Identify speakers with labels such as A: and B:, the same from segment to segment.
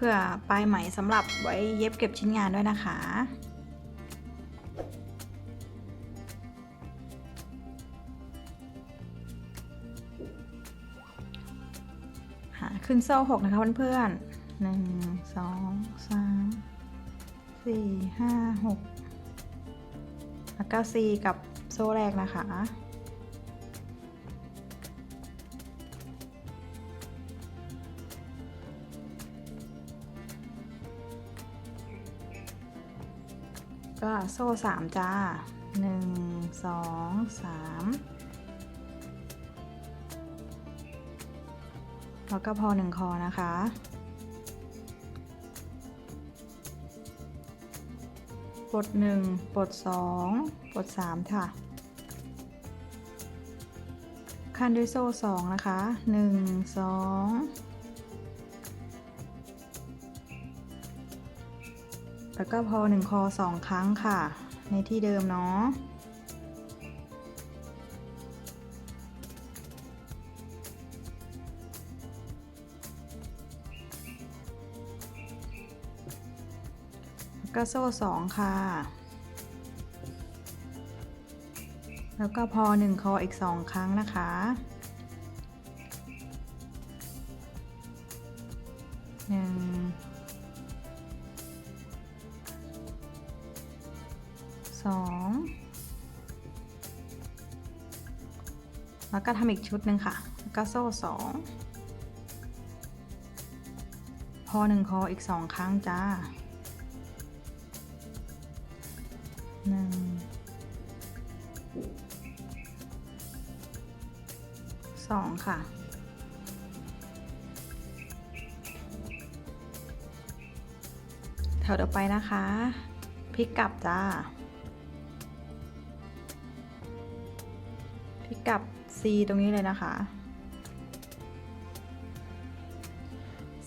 A: เพื่อปลายไหมสำหรับไว้เย็บเก็บชิ้นงานด้วยนะคะ หาขึ้นโซ่หกนะคะเพื่อนๆหนึ่งสองสามสี่ห้าหกแล้วก็ซีกับโซ่แรกนะคะ ก็โซ่สามจ้าหนึ่งสองสามแล้วก็พอหนึ่งคอนะคะ ปลดหนึ่งปลดสองปลดสามค่ะ ขั้นด้วยโซ่สองนะคะหนึ่งสอง แล้วก็พอหนึ่งคอสองครั้งค่ะ ในที่เดิมเนาะแล้วก็โซ่สองค่ะ แล้วก็พอหนึ่งคออีกสองครั้งนะคะ ก็ทำอีกชุดหนึ่งค่ะ แล้วก็โซ่สองพอหนึ่งคออีกสองครั้งจ้าหนึ่งสองค่ะแถวต่อไปนะคะ พลิกกลับจ้า C ตรงนี้เลยนะคะ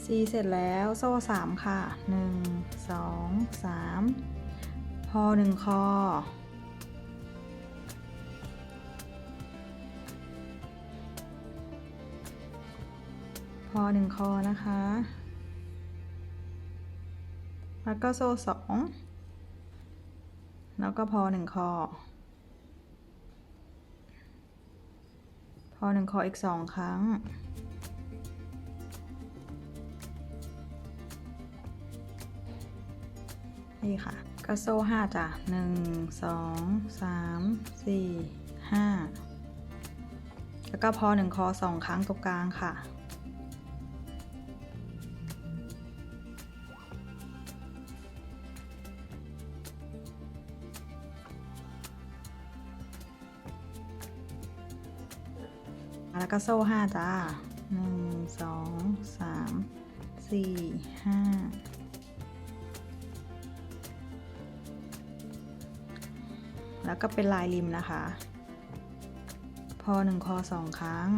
A: C เสร็จแล้วโซ่สามค่ะหนึ่งสองสามพอหนึ่งคอ พอหนึ่งคอนะคะ แล้วก็โซ่สองแล้วก็พอหนึ่งคอ พ อหนึ่งคออีกสองครั้ง นี่ค่ะก็โซ่ห้าจ้ะหนึ่งสองสามสี่ห้าแล้วก็พอหนึ่งคอสองครั้งตรงกลางค่ะ แล้วก็โซ่ห้าจ้าหนึ่งสองสามสี่ห้าแล้วก็เป็นลายริมนะคะ พอหนึ่งคอสองครั้ง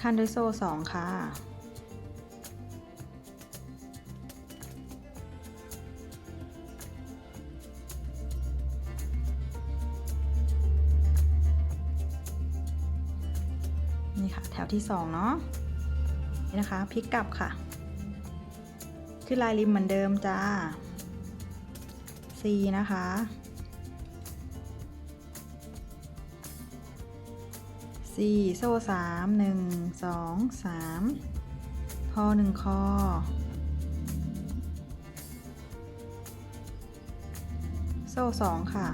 A: ขั้นด้วยโซ่สองค่ะ นี่ค่ะ แถวที่สองเนาะนี่นะคะพลิกกลับค่ะ ขึ้นลายริมเหมือนเดิมจ้า C นะคะ C โซ่สามหนึ่งสองสามพอหนึ่งคอ โซ่สองค่ะ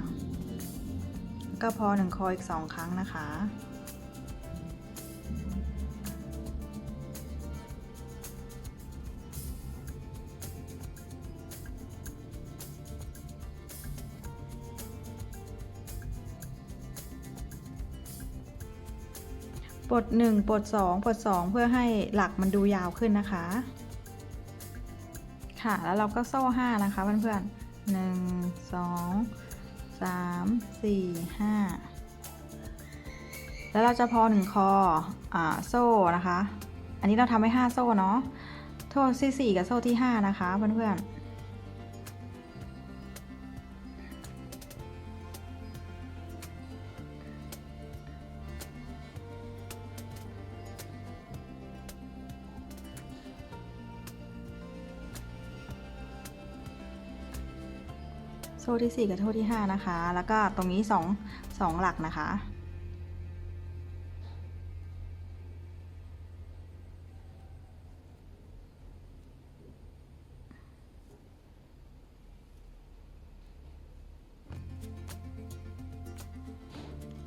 A: ก็พอหนึ่งคออีกสองครั้งนะคะ ปลดหนึ่งปลดสองปลดสองเพื่อให้หลักมันดูยาวขึ้นนะคะ ค่ะแล้วเราก็โซ่ห้านะคะเพื่อนๆหนึ่งสองสามสี่ห้าแล้วเราจะพอหนึ่งคออ่าโซ่นะคะ อันนี้เราทำให้ห้าโซ่เนาะโซ่ที่สี่กับโซ่ที่ห้านะคะเพื่อนๆ ซ่ที่ 4 กับโซ่ที่ 5 นะคะ แล้วก็ตรงนี้ 2 2 หลักนะคะ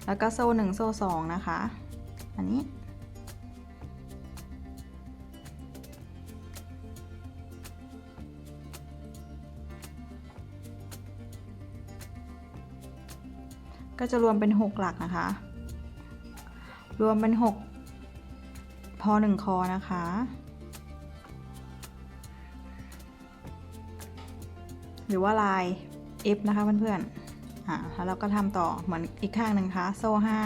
A: แล้วก็โซ่หนึ่งโซ่สองนะคะ อันนี้ ก็จะรวมเป็น 6 หลักนะคะ รวมเป็น 6 พอ 1 คอนะคะ หรือว่าลาย F นะคะเพื่อนๆอ่าแล้วเราก็ทำต่อเหมือนอีกข้างหนึ่งคะโซ่ห้า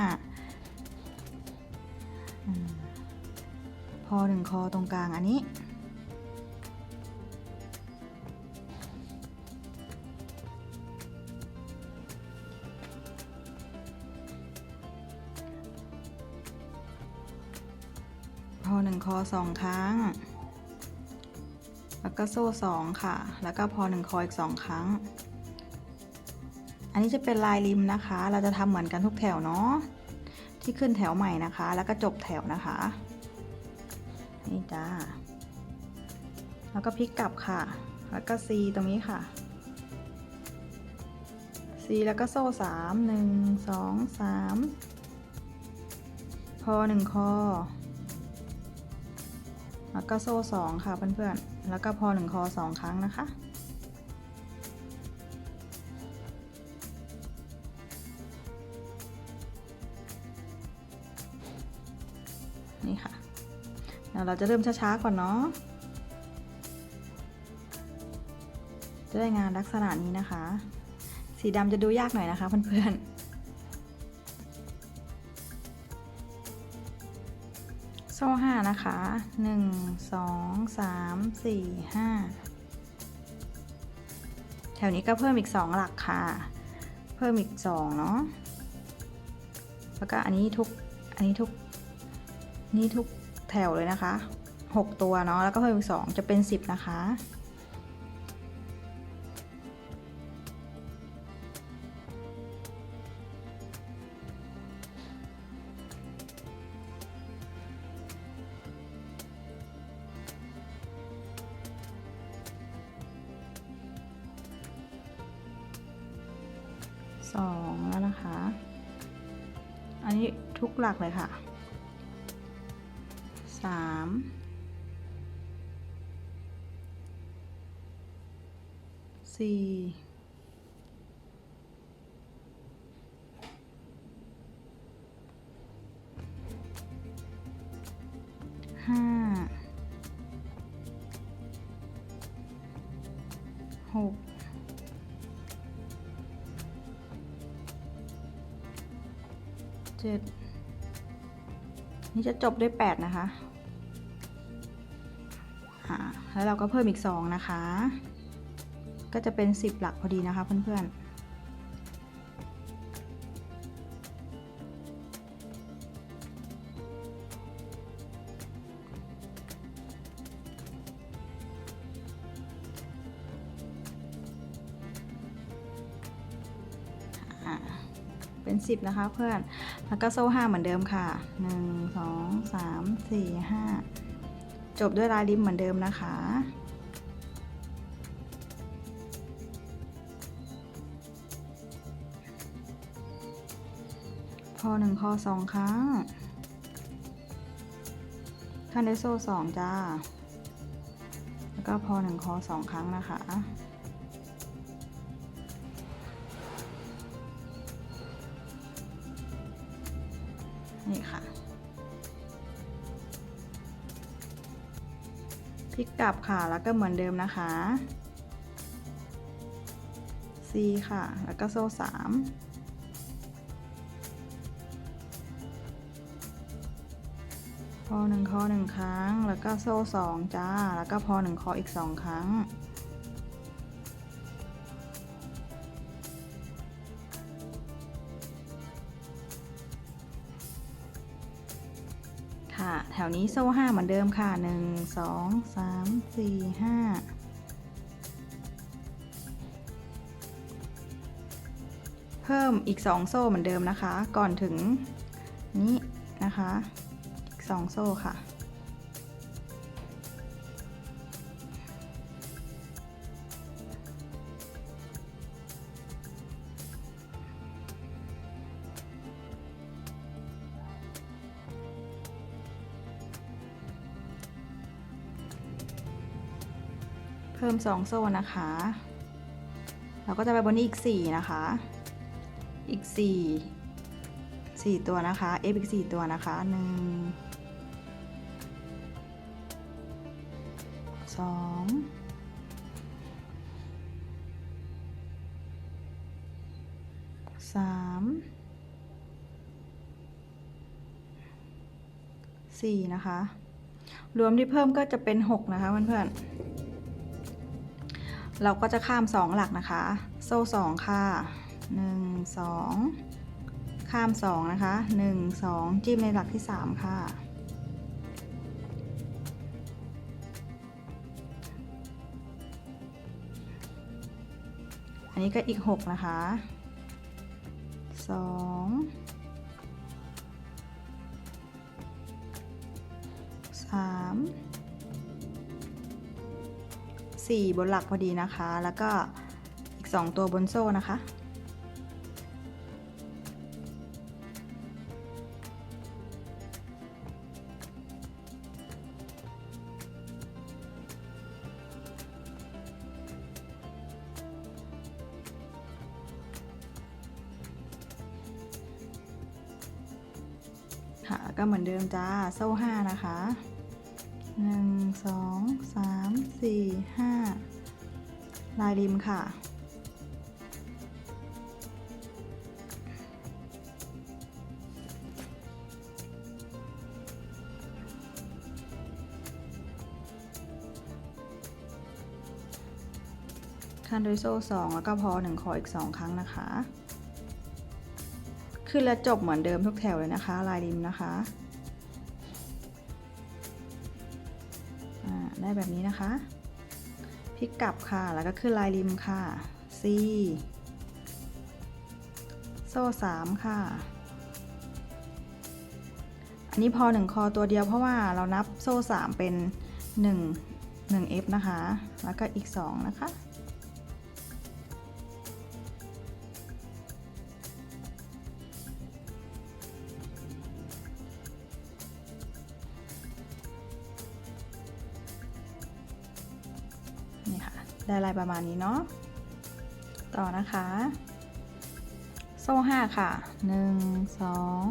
A: พอหนึ่งคอตรงกลางอันนี้ พอหนึ่งคอสองครั้ง แล้วก็โซ่สองค่ะ แล้วก็พอหนึ่งคออีกสองครั้ง อันนี้จะเป็นลายริมนะคะ เราจะทำเหมือนกันทุกแถวเนาะ ที่ขึ้นแถวใหม่นะคะ แล้วก็จบแถวนะคะ นี่จ้า แล้วก็พลิกกลับค่ะ แล้วก็ C ตรงนี้ค่ะ C แล้วก็โซ่สามหนึ่งสองสามพอหนึ่งคอ แล้วก็โซ่สองค่ะเพื่อนๆ แล้วก็พอหนึ่งคอสองครั้งนะคะ นี่ค่ะเดี๋ยวเราจะเริ่มช้าๆก่อนเนาะ จะได้งานลักษณะนี้นะคะ สีดำจะดูยากหน่อยนะคะเพื่อนๆ โซ่ห้านะคะหนึ่งสองสามสี่ห้าแถวนี้ก็เพิ่มอีกสองหลักค่ะ เพิ่มอีกสองเนาะแล้วก็อันนี้ทุกอันนี้ทุกนี่ทุกแถวเลยนะคะ 6 ตัวเนาะแล้วก็เพิ่มอีก2จะเป็น 10 นะคะ สองแล้วนะคะ อันนี้ทุกหลักเลยค่ะสามสี่ห้าหก เจ็ดนี่จะจบด้วย8นะคะแล้วเราก็เพิ่มอีก2นะคะ ก็จะเป็น10หลักพอดีนะคะเพื่อนๆเป็น 10 นะคะเพื่อน แล้วก็โซ่ห้าเหมือนเดิมค่ะหนึ่งสองสามสี่ห้าจบด้วยลายริมเหมือนเดิมนะคะ พอหนึ่งคอสองครั้งขั้นด้วยโซ่สองจ้า แล้วก็พอหนึ่งคอสองครั้งนะคะ นี่ค่ะพลิกกลับค่ะแล้วก็เหมือนเดิมนะคะ C ค่ะ แล้วก็โซ่สามพอหนึ่งคอหนึ่งครั้ง แล้วก็โซ่สองจ้า แล้วก็พอหนึ่งคออีกสองครั้ง แถวนี้โซ่ห้าเหมือนเดิมค่ะหนึ่งสองสามสี่ห้าเพิ่มอีก2โซ่เหมือนเดิมนะคะ ก่อนถึงนี้นะคะ อีก2โซ่ค่ะ พิ่ม 2 โซ่นะคะ เราก็จะไปบนนี้อีก 4 นะคะ อีก 4 4 ตัวนะคะ F อีก 4 ตัวนะคะ 1 2 3 4 นะคะ รวมที่เพิ่มก็จะเป็น 6 นะคะเพื่อนๆ เราก็จะข้าม 2 หลักนะคะ โซ่ 2 ค่ะ 1 2 ข้าม 2 นะคะ 1 2 จิ้มในหลักที่ 3 ค่ะ อันนี้ก็อีก 6 นะคะ 2 3 4 บนหลักพอดีนะคะ แล้วก็อีก 2 ตัวบนโซ่นะคะ ค่ะก็เหมือนเดิมจ้า โซ่ 5 นะคะ หนึ่งสองสามสี่ห้าลายริมค่ะขั้นด้วยโซ่สองแล้วก็พอหนึ่งขออีกสองครั้งนะคะ ขึ้นและจบเหมือนเดิมทุกแถวเลยนะคะ ลายริมนะคะ ได้แบบนี้นะคะ พลิกกลับค่ะ แล้วก็ขึ้นลายริมค่ะ C โซ่3ค่ะ อันนี้พอ1คอตัวเดียวเพราะว่าเรานับโซ่3เป็น1 1 F นะคะ แล้วก็อีก2นะคะคะ ได้ลายประมาณนี้เนาะต่อนะคะ โซ่ห้าค่ะหนึ่งสอง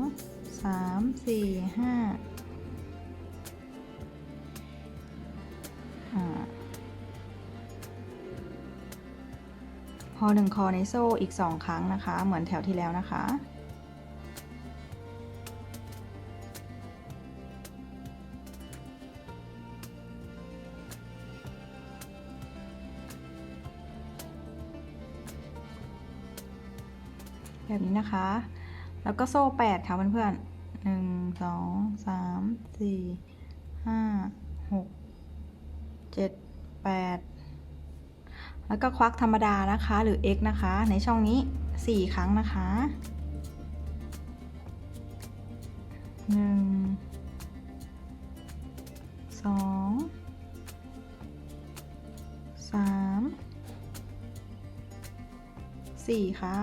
A: สามสี่ห้าอ่าพอหนึ่งคอในโซ่อีกสองครั้งนะคะ เหมือนแถวที่แล้วนะคะ แบบนี้นะคะ แล้วก็โซ่8ค่ะเพื่อนๆหนึ่งสองสามสี่ห้าหกเจ็ดแปดแล้วก็ควักธรรมดานะคะหรือ x นะคะ ในช่องนี้ 4 ครั้งนะคะหนึ่งสองสามสี่ค่ะ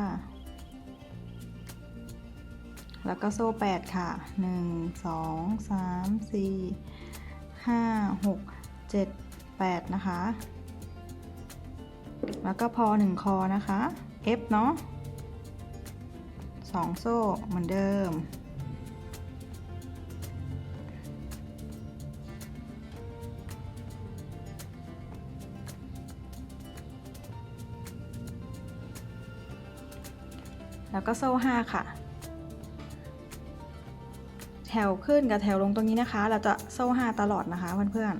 A: แล้วก็โซ่ 8 ค่ะ 1 2 3 4 5 6 7 8 นะคะ แล้วก็พอ 1 คอนะคะ F เนาะ2 โซ่เหมือนเดิม แล้วก็โซ่ 5 ค่ะ แถวขึ้นกับแถวลงตรงนี้นะคะ เราจะโซ่5ตลอดนะคะเพื่อน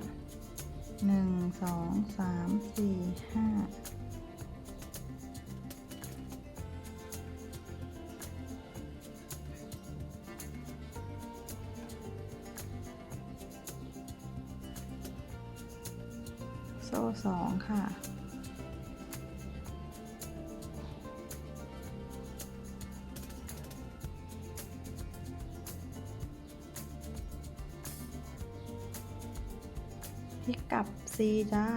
A: ๆหนึ่งสองสามสี่ห้าโซ่สองค่ะ กลับ C จ้า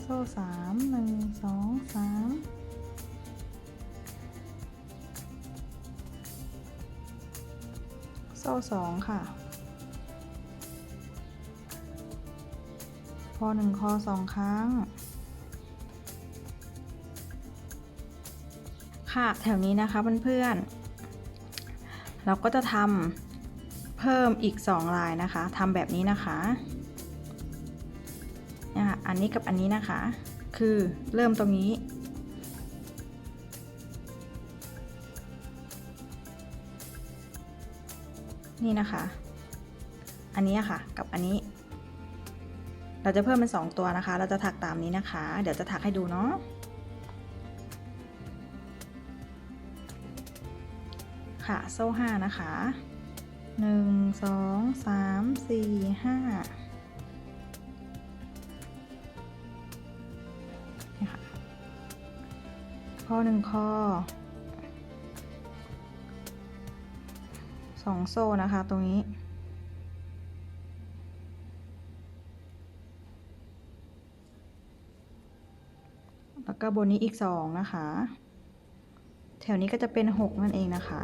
A: โซ่สามหนึ่งสองสามโซ่สองค่ะพอหนึ่งคอสองครั้ง ค่ะ แถวนี้นะคะเพื่อนๆเราก็จะทำ เพิ่มอีก 2 ลายนะคะทำแบบนี้นะคะนี่ค่ะอันนี้กับอันนี้นะคะ คือเริ่มตรงนี้ นี่นะคะ อันนี้ค่ะกับอันนี้ เราจะเพิ่มเป็น 2 ตัวนะคะ เราจะถักตามนี้นะคะ เดี๋ยวจะถักให้ดูเนาะค่ะโซ่ห้านะคะ หนึ่งสองสามสี่ห้าเนี่ยค่ะพอหนึ่งคอสองโซ่นะคะตรงนี้แล้วก็บนนี้อีกสองนะคะ แถวนี้ก็จะเป็นหกนั่นเองนะคะ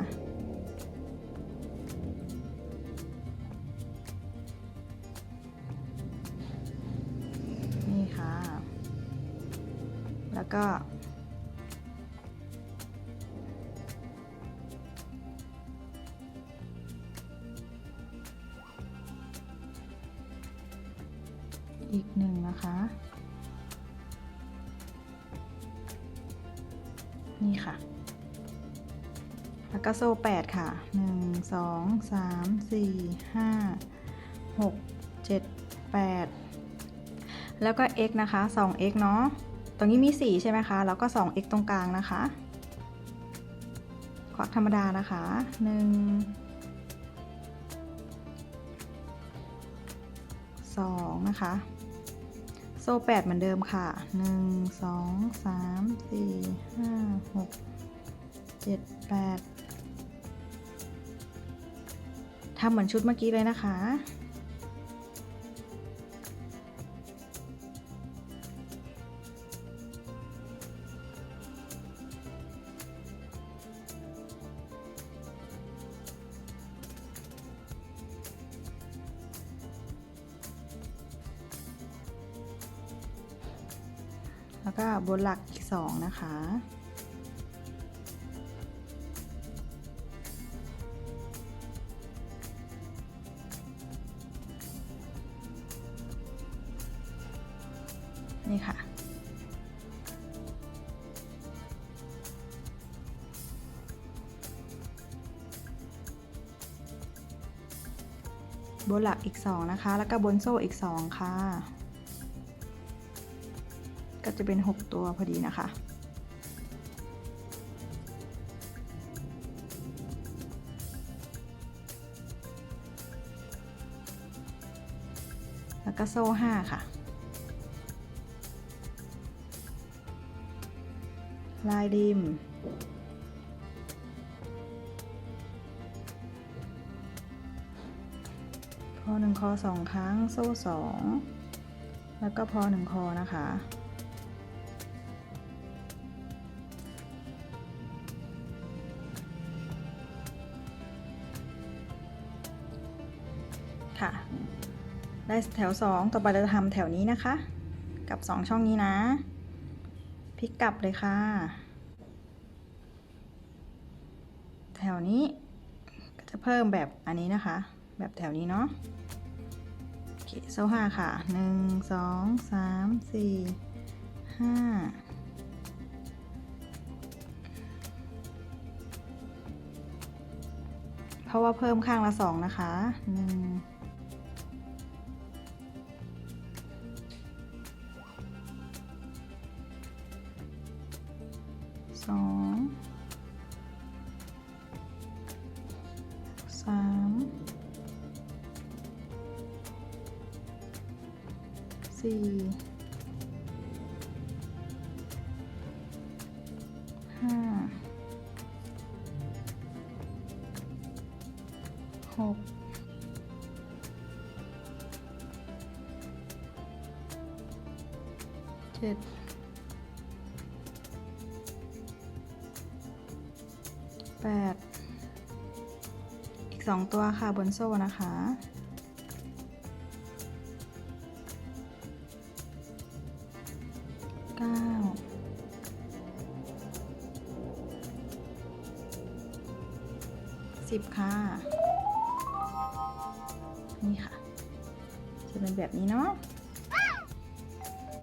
A: แล้วก็อีกหนึ่งนะคะ นี่ค่ะ แล้วก็โซ่แปดค่ะหนึ่งสองสามสี่ห้าหกเจ็ดแปดแล้วก็ x นะคะ 2x เนาะ ตรงนี้มี 4 ใช่ไหมคะ แล้วก็ 2x ตรงกลางนะคะ ควักธรรมดานะคะ 1 2 นะคะ โซ่8เหมือนเดิมค่ะ 1 2 3 4 5 6 7 8ทำเหมือนชุดเมื่อกี้เลยนะคะ บนหลักอีกสองนะคะ นี่ค่ะ บนหลักอีก 2 นะคะ แล้วก็บนโซ่อีก 2 ค่ะ จะเป็น 6 ตัวพอดีนะคะ แล้วก็โซ่5ค่ะ ลายริมพอหนึ่งคอสองครั้ง โซ่สองแล้วก็พอหนึ่งคอนะคะ แถวสองต่อไปเราจะทำแถวนี้นะคะ กับสองช่องนี้นะ พลิกกลับเลยค่ะ แถวนี้ก็จะเพิ่มแบบอันนี้นะคะ แบบแถวนี้เนาะโอเคโซ่ห้าค่ะหนึ่งสองสามสี่ห้าเพราะว่าเพิ่มข้างละสองนะคะหนึ่ง หกเจ็ดแปดอีกสองตัวค่ะบนโซ่นะคะ